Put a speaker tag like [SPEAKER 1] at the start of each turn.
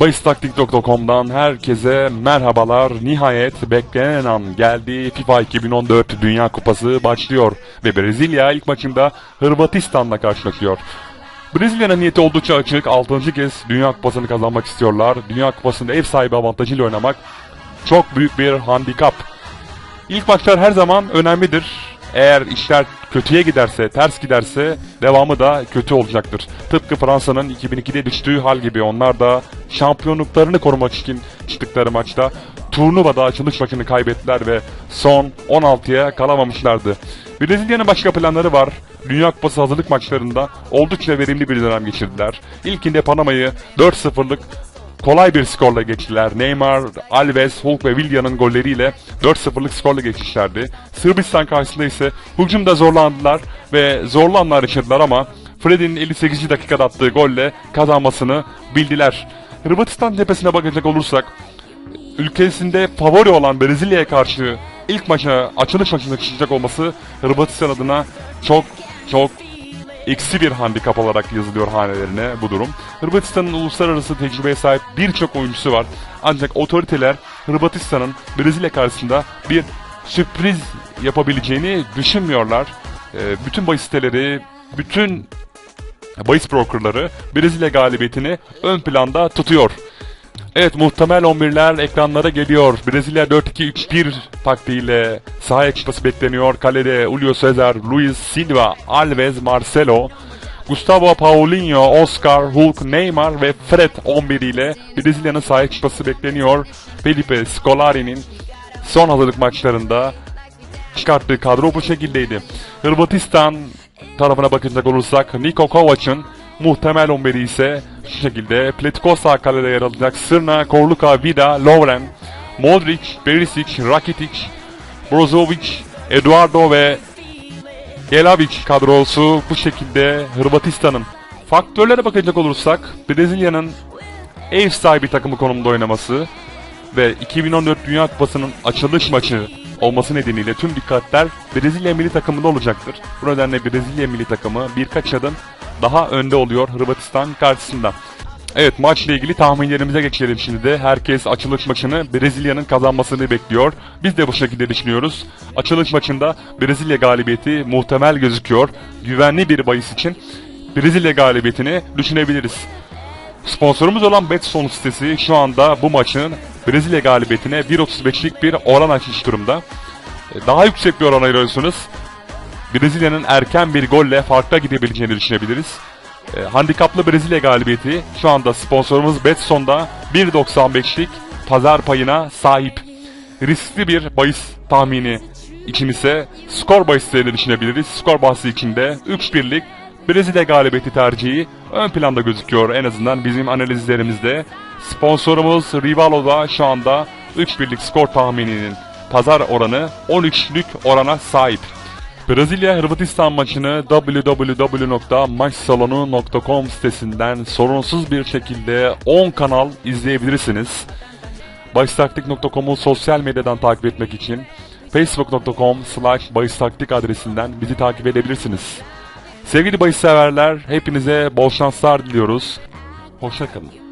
[SPEAKER 1] Bahistaktik.com'dan herkese merhabalar. Nihayet beklenen an geldi. FIFA 2014 Dünya Kupası başlıyor ve Brezilya ilk maçında Hırvatistan'la karşılaşıyor. Brezilya'nın niyeti oldukça açık. 6. kez Dünya Kupası'nı kazanmak istiyorlar. Dünya Kupası'nda ev sahibi avantajıyla oynamak çok büyük bir handikap. İlk maçlar her zaman önemlidir. Eğer işler kötüye giderse, ters giderse devamı da kötü olacaktır. Tıpkı Fransa'nın 2002'de düştüğü hal gibi onlar da şampiyonluklarını korumak için çıktıkları maçta turnuvada açılış maçını kaybettiler ve son 16'ya kalamamışlardı. Brezilya'nın başka planları var. Dünya Kupası hazırlık maçlarında oldukça verimli bir dönem geçirdiler. İlkinde Panama'yı 4-0'lık kolay bir skorla geçtiler. Neymar, Alves, Hulk ve Villa'nın golleriyle 4-0'lık skorla geçmişlerdi. Sırbistan karşısında ise hücumda zorlandılar ve zorlu anlar yaşadılar ama Fred'in 58. dakikada attığı golle kazanmasını bildiler. Hırvatistan cephesine bakacak olursak ülkesinde favori olan Brezilya'ya karşı ilk maça, açılış maçına çıkacak olması Hırvatistan adına çok çok eksi bir handikap olarak yazılıyor hanelerine bu durum. Hırvatistan'ın uluslararası tecrübeye sahip birçok oyuncusu var. Ancak otoriteler Hırvatistan'ın Brezilya karşısında bir sürpriz yapabileceğini düşünmüyorlar. Ee, bütün bahis siteleri, bütün bahis brokerları Brezilya galibiyetini ön planda tutuyor. Evet muhtemel 11'ler ekranlara geliyor. Brezilya 4-2-3-1 taktiğiyle sahaya çıkması bekleniyor. Kalede Julio Cesar, Luis Silva, Alves, Marcelo, Gustavo Paulinho, Oscar, Hulk, Neymar ve Fred 11 ile Brezilya'nın sahaya çıkması bekleniyor. Felipe Scolari'nin son hazırlık maçlarında çıkarttığı kadro bu şekildeydi. Hırvatistan tarafına bakacak olursak Niko Kovac'ın muhtemel 11'i ise şu şekilde Pletikosa kalede yer alacak. Sırna, Korluka, Vida, Lovren, Modric, Perisic, Rakitic, Brozovic, Eduardo ve Gelavic kadrosu bu şekilde Hırvatistan'ın. Faktörlere bakacak olursak Brezilya'nın ev sahibi takımı konumunda oynaması ve 2014 Dünya Kupası'nın açılış maçı olması nedeniyle tüm dikkatler Brezilya milli takımında olacaktır. Bu nedenle Brezilya milli takımı birkaç adım daha önde oluyor Hırvatistan karşısında. Evet maçla ilgili tahminlerimize geçelim şimdi de. Herkes açılış maçını Brezilya'nın kazanmasını bekliyor. Biz de bu şekilde düşünüyoruz. Açılış maçında Brezilya galibiyeti muhtemel gözüküyor. Güvenli bir bahis için Brezilya galibiyetini düşünebiliriz. Sponsorumuz olan Betson sitesi şu anda bu maçın Brezilya galibiyetine 1.35'lik bir oran açmış durumda. Daha yüksek bir oran ayırıyorsunuz. Brezilya'nın erken bir golle farkla gidebileceğini düşünebiliriz. E, handikaplı Brezilya galibiyeti şu anda sponsorumuz Betson'da 1.95'lik pazar payına sahip. Riskli bir bahis tahmini için ise skor bahislerini düşünebiliriz. Skor bahsi içinde 3-1'lik Brezilya galibiyeti tercihi ön planda gözüküyor en azından bizim analizlerimizde. Sponsorumuz Rivalo'da şu anda 3-1'lik skor tahmininin pazar oranı 13'lük orana sahip. Brezilya Hırvatistan maçını www.maçsalonu.com sitesinden sorunsuz bir şekilde 10 kanal izleyebilirsiniz. Bahistaktik.com'u sosyal medyadan takip etmek için facebook.com slash bahistaktik adresinden bizi takip edebilirsiniz. Sevgili bahis severler hepinize bol şanslar diliyoruz. Hoşçakalın.